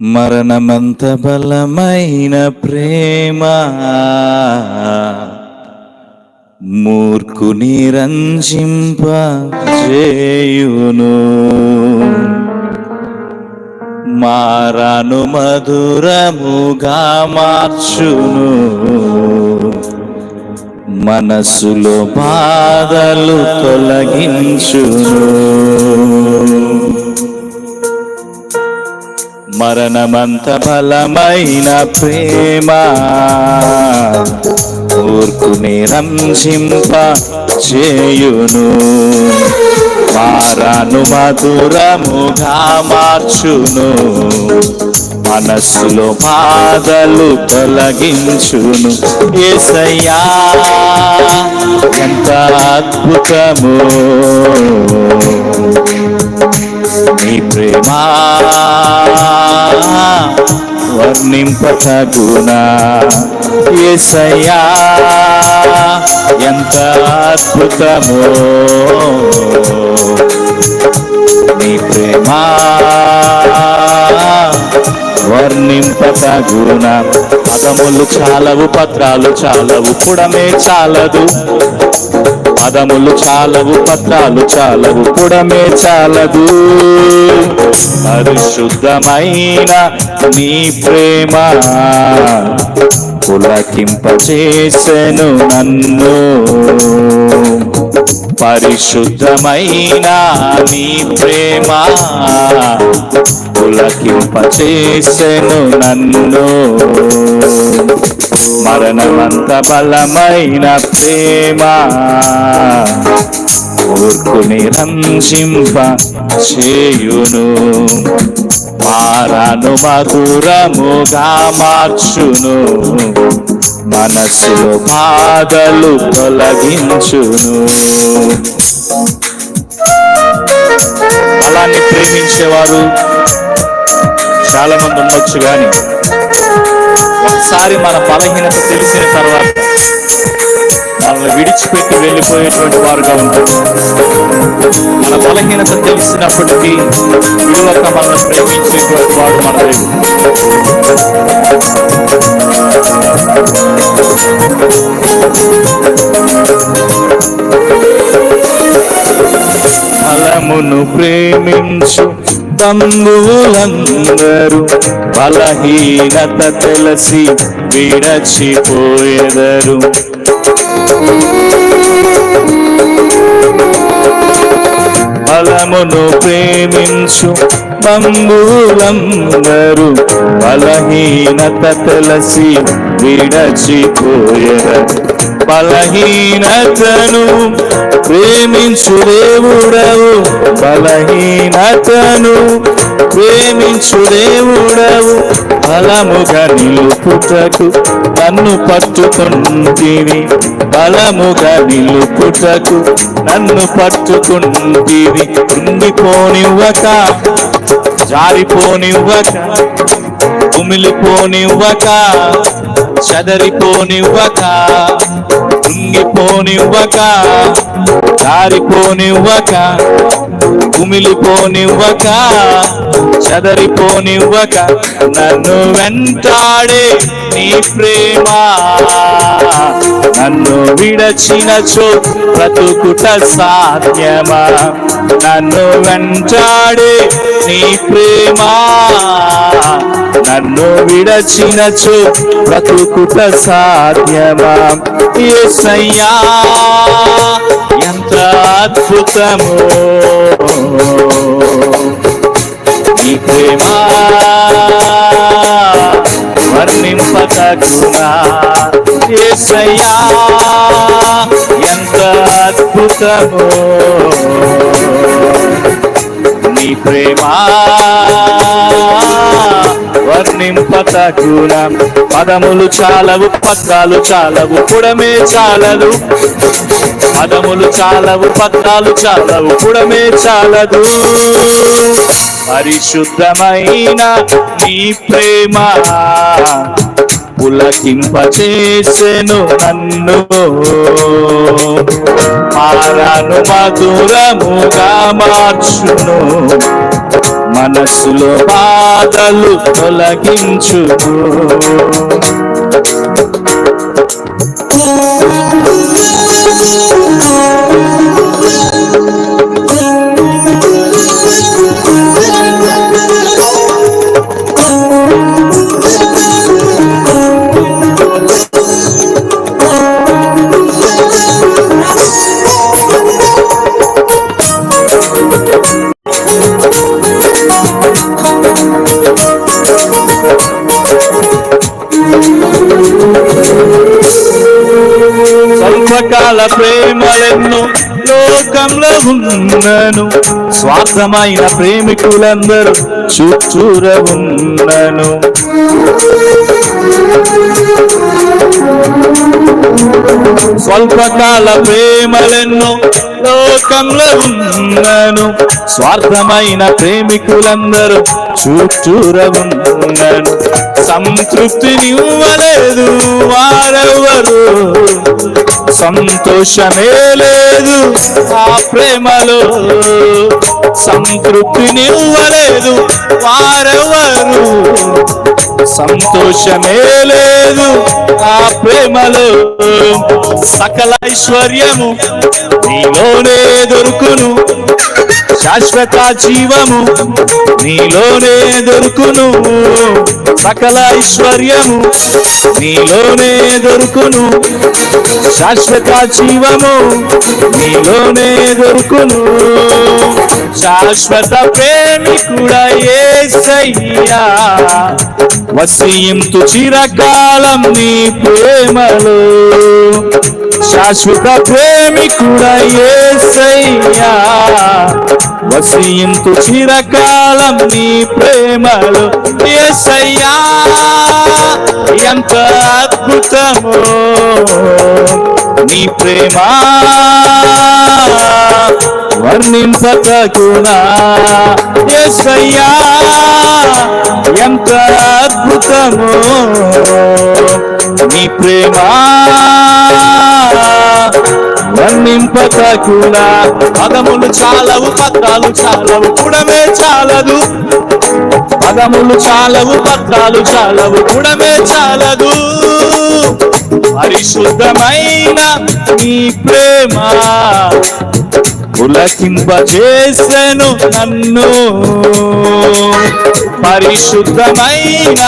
మరణమంత బలమైన ప్రేమ మూర్ఖుని రంజింప చేయును మారాను మధురముగా మార్చును మనసులో బాధలు తొలగించును మరణమంత బలమైన ప్రేమ. ఊర్కుని రంజింప చేయును. మారాను మధురముగా మార్చును. మనస్సులో బాధలు తొలగించును. ఏసయ్యా ఎంత అద్భుతము. నీ ప్రేమా వర్ణింపతగునా ఏసయ్యా ఎంత అద్భుతమో. నీ ప్రేమ వర్ణింపతగునా పదములు చాలవు పత్రాలు చాలవు పుడమే చాలదు. పదములు చాలవు పత్రాలు చాలవు పుడమే చాలదు. పరిశుద్ధమైన నీ ప్రేమ పులకింపచేసెను నన్ను. పరిశుద్ధమైన నీ ప్రేమ పులకింపచేసెను నన్ను. మరణమంత బలమైన ప్రేమ. ఊర్కుని రంజింప చేయును. మారాను మధురముగా మార్చును మనసులో బాధలు తొలగించును. అలాన్ని ప్రేమించేవారు చాలా మంది ఉండొచ్చు కానీ ఒకసారి మన బలహీనత తెలిసిన తర్వాత మనల్ని విడిచిపెట్టి వెళ్ళిపోయేటువంటి వారుగా ఉంటారు మన బలహీనత తెలిసినప్పటికీ విలువక మనల్ని ప్రేమించేటువంటి వాడు మన దేవుడు ప్రేమించు బంధువులందరూ బలహీనత తెలిసి విడచిపోయేదరు. బలమును ప్రేమించు బంధువులందరూ బలహీనత తెలిసి విడచిపోయేదరు. బలహీనతను ప్రేమించు దేవుడవు. బలహీనతను ప్రేమించు దేవుడవు. బలముగా నిలుపుటకు నన్ను పట్టుకుంటివి. బలముగా నిలుపుటకు నన్ను పట్టుకుంటివి. ఉండిపోనివ్వక జారిపోనివ్వక ఉమిలిపోనివ్వక చదరిపోనివ్వక. ఉంగిపోనివ్వక జారిపోనివ్వక కుమిలిపోనివ్వక చదరిపోనివ్వక నన్ను వెంటాడే నీ ప్రేమ. నన్ను విడచినచో బ్రతుకుట సాధ్యమా? నన్ను వెంటాడే నీ ప్రేమ. నన్ను విడచినచు బ్రతుకుట సాధ్యమా? ఎస్సయ్యా ఎంత అద్భుతము. నీ ప్రేమ వర్ణింపతగునా ఎస్సయ్యా ఎంత అద్భుతము. నీ ప్రేమ వర్ణింపతగునా పదములు చాలవు పత్రాలు చాలవు పుడమే చాలదు. పదములు చాలవు పత్రాలు చాలవు పుడమే చాలదు. పరిశుద్ధమైన నీ ప్రేమ పులకింపచేసెను నన్ను. మారాను మధురముగా మార్చును. మనసులో బాధలు తొలగించు స్వల్పకాల ప్రేమలెన్నో లోకంలో ఉన్నను. స్వార్థమైన ప్రేమికులందరూ చుట్టూర ఉన్నను. స్వల్పకాల ప్రేమలెన్నో లోకంలో ఉన్నను. స్వార్థమైన ప్రేమికులందరూ చూచూర ఉన్నను సంతృప్తినివ్వలేదు వారెవరు? సంతోషమే లేదు ఆ ప్రేమలో. సంతృప్తినివ్వలేదు వారెవరు? సంతోషమే లేదు ఆ ప్రేమలో. సకల ఐశ్వర్యము నీలోనే దొరుకును. శాశ్వత జీవము నీలోనే దొరుకును. సకల ఐశ్వర్యము నీలోనే దొరుకును. శాశ్వత జీవము నీలోనే దొరుకును. శాశ్వత ప్రేమికుడా ఏసయ్యా వసీంతు చిరకాలం నీ ప్రేమలో. శాశ్వత ప్రేమికుడా ఏసయ్యా చిరకాలం నీ ప్రేమలో. ఏసయ్యా ఎంత అద్భుతమో. నీ ప్రేమ వర్ణింపతకునా ఎస్సయ్యా ఎంత అద్భుతమో నీ ప్రేమ? వర్ణింపతకునా పదములు చాలవు పత్రాలు చాలవు కూడమే చాలదు. పదములు చాలవు పత్రాలు చాలవు కూడమే చాలదు. పరిశుద్ధమైన నీ ప్రేమ. పులకింపజేసెను నన్ను. పరిశుద్ధమైన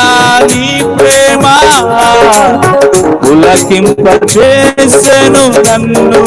నీ ప్రేమ పులకింపజేసెను నన్ను.